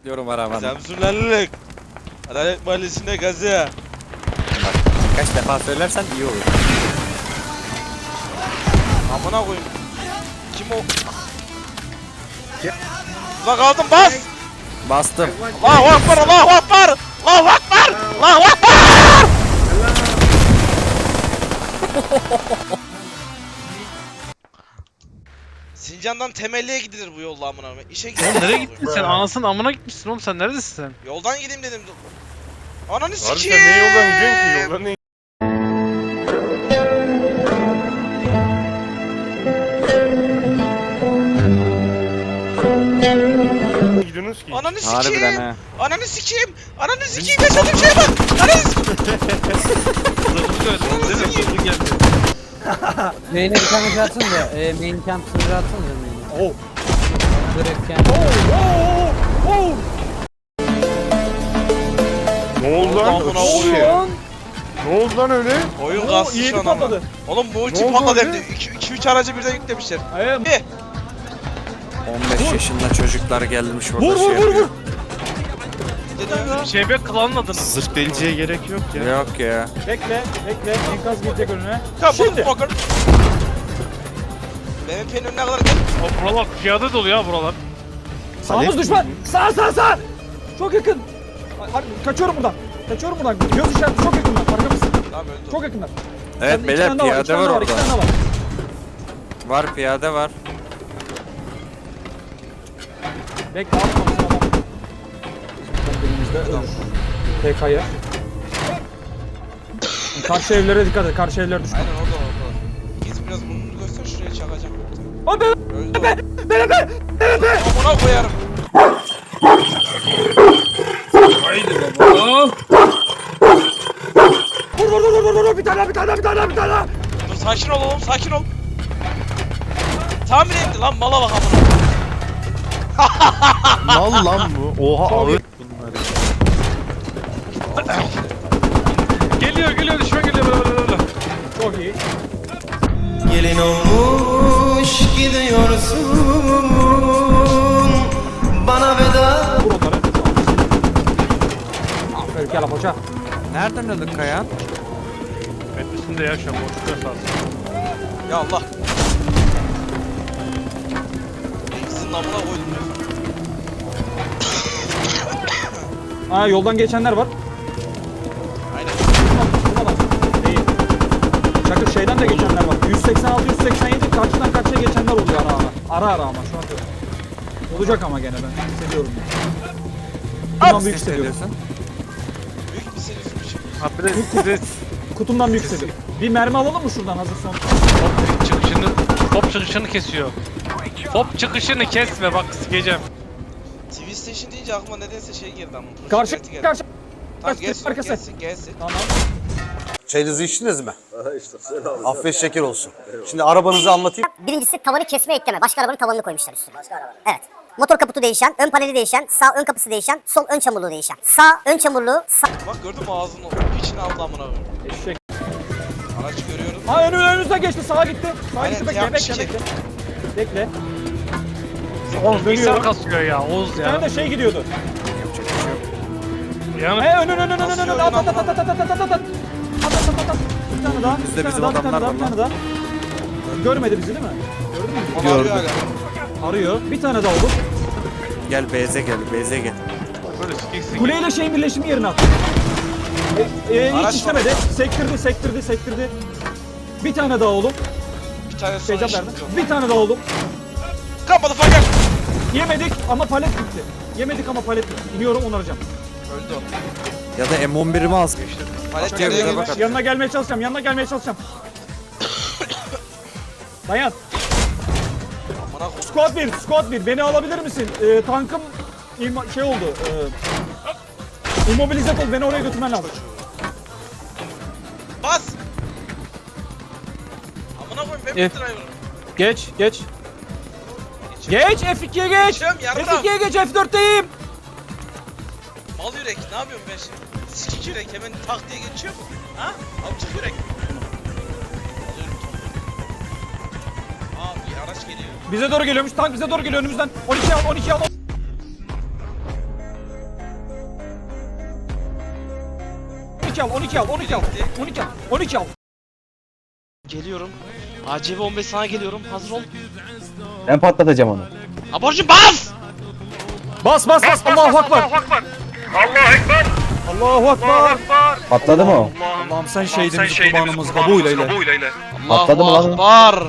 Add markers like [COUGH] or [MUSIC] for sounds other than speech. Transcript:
Atlıyorum arabanı. Samsunlarlık. Adalet Mahallesi'nde gazı. Bak kaç defa söylersen iyi olur. Amına koyayım. Kim o? Lan kaldım bas. Bastım. Allahu Akbar Allahu Akbar. Allahu Akbar. Allahu Akbar. [LAUGHS] Sincan'dan temelliye gidilir bu yolla amına koyayım. İşe gidilir. Oğlum nereye gittin sen? Anasının amına gitmişsin oğlum sen neredesin sen? Yoldan gideyim dedim. Ananı sikeyim. sen ne yoldan gidiyorsun ki? Yoldan ne gidiyorsunuz ki? Ananı Harbiden sikeyim. ha. Ananı sikeyim. Ananı sikeyim. Yaşadığım şeye bak. Ananı [LAUGHS] sikeyim. Sırrını söyledin değil mi? Sırrın geldi. [LAUGHS] Main'e bir tane şey atsın da, e, main camp sınırı atsın da main'e. Oh. Direkt camp. Ne oldu lan? Amına Oh, koyayım. Ne oldu lan öyle? Oyun kastı şu an ama. Oğlum multi Ne oldu patladı hem de 2-3 aracı birden yüklemişler. İyi. 15 yaşında çocuklar gelmiş orada Vur, şey vur, vur, yapıyor. Şeybe klanın adını. Zırh deliciye gerek yok ya. Yok ya. Bekle, bekle. Enkaz gelecek önüne. Şimdi. penin önüne kadar gel. O buralar piyade dolu ya buralar. Sağımız düşman. Sağ sağ sağ. Çok yakın. Har- Kaçıyorum buradan. Kaçıyorum buradan. Göz işareti çok yakınlar. Arkamızda. Tamam öldü. Çok yakınlar. Evet beyler piyade var orada. var. Var piyade var. Bekle atmamışsın ölür. PK'ya. Karşı evlere dikkat et. Karşı evler düşman. Aynen orada orada. Gez biraz burnunu göster şuraya çakacağım. Abi Öldü be be be be be. Amına koyarım. Vur vur vur vur vur bir tane bir tane bir tane bir tane. Dur sakin ol oğlum sakin ol. Tahmin etti lan mala bak amına. Mal lan bu. Oha ağır. Geliyor geliyor düşman geliyor böyle böyle böyle. Çok iyi. Gelin olmuş gidiyorsun Bana veda Vur onları. Aferin gel hoca. Nereden öldün Kayan? Metresinde ya şu an boşluğa. Ya Allah. Sizin koydum ya. Aa yoldan geçenler var. Çakır şeyden de geçenler var. 186 187 karşıdan karşıya geçenler oluyor ara ara. Ara ara ama şu an. Olacak ama gene ben hissediyorum. Kutumdan büyük hissediyorum. hissediyorsun? Büyük bir serisi bir şey. Ha bir de bir de Kutumdan büyük hissediyorum. Bir mermi alalım mı şuradan hazır son? top çıkışını top çıkışını kesiyor. Top çıkışını kesme bak sikeceğim. TV Station deyince aklıma nedense şey geldi ama. Karşı karşı. Tamam gelsin gelsin gelsin. Tamam. Çayınızı içtiniz mi? [LAUGHS] Afiyet şeker olsun. Şimdi arabanızı anlatayım. Birincisi tavanı kesme ekleme. Başka arabanın tavanını koymuşlar üstüne. Başka araba. Evet. Motor kaputu değişen, ön paneli değişen, sağ ön kapısı değişen, sol ön çamurluğu değişen. Sağ ön çamurluğu, sağ Bak gördün mü ağzını içine aldı amına koyayım. Eşek. Araç görüyorum. Ha önü önümüzde geçti. Sağa gitti. Sağa Aynen, gitti. Bekle yapmış bekle ki. bekle. Bekle. Oğlum dönüyor. bilgisayar kasıyor ya Oğuz Bir tane ya. de şey gidiyordu. Yani He önün önün önün önün Nasıl önün. At at at at at. At at at at. Bir tane daha. Bizde bir tane bizim daha, bir tane adamlar daha, var bir tane daha. Görmedi bizi değil mi? Gördün mü? Onu arıyor. Bir tane daha olur. Gel Beyze gel Beyze gel. böyle sikik sikik. Kuleyle şeyin birleşimi yerine at. E, e, Araç hiç işlemedi. Sektirdi, sektirdi, sektirdi. Bir tane daha oğlum. Bir tane sonra Şeycan verdi. şimdi. Bir tane daha oğlum. Kapadı fakat. Yemedik ama palet bitti. Yemedik ama palet bitti. İniyorum onaracağım. Öldü o. Ya da M11'imi al. Palet. Yanına gelmeye çalışacağım, yanına gelmeye çalışacağım. Dayan. Amına koyayım. Squad 1, Squad 1 beni alabilir misin? Ee, tankım şey oldu. E, immobilize oldu. Beni oraya götürmen lazım. Bas. Amına koyayım ben driver. Geç, geç. Geç F2'ye geç. Geçiyorum yardım. F2'ye geç F4'teyim. Bal yürek ne yapıyorum ben şimdi? Sikik yürek hemen tak diye geçiyor mu? Ha? Amcık yürek. Alıyorum araç geliyor. Bize doğru geliyormuş tank bize doğru geliyor önümüzden. 12 al 12 al. al 12 al 12 al 12 al 12 al Geliyorum ACV 15 sana geliyorum hazır ol Ben patlatacağım onu Aborcu bas Bas bas bas, bas, bas Allahu akbar Allah Ekber. Allahu Ekber. Patladı mı o? Allah'ım sen şehidimizi kurbanımız kabul eyle. Patladı mı Allahu lan? Akbar.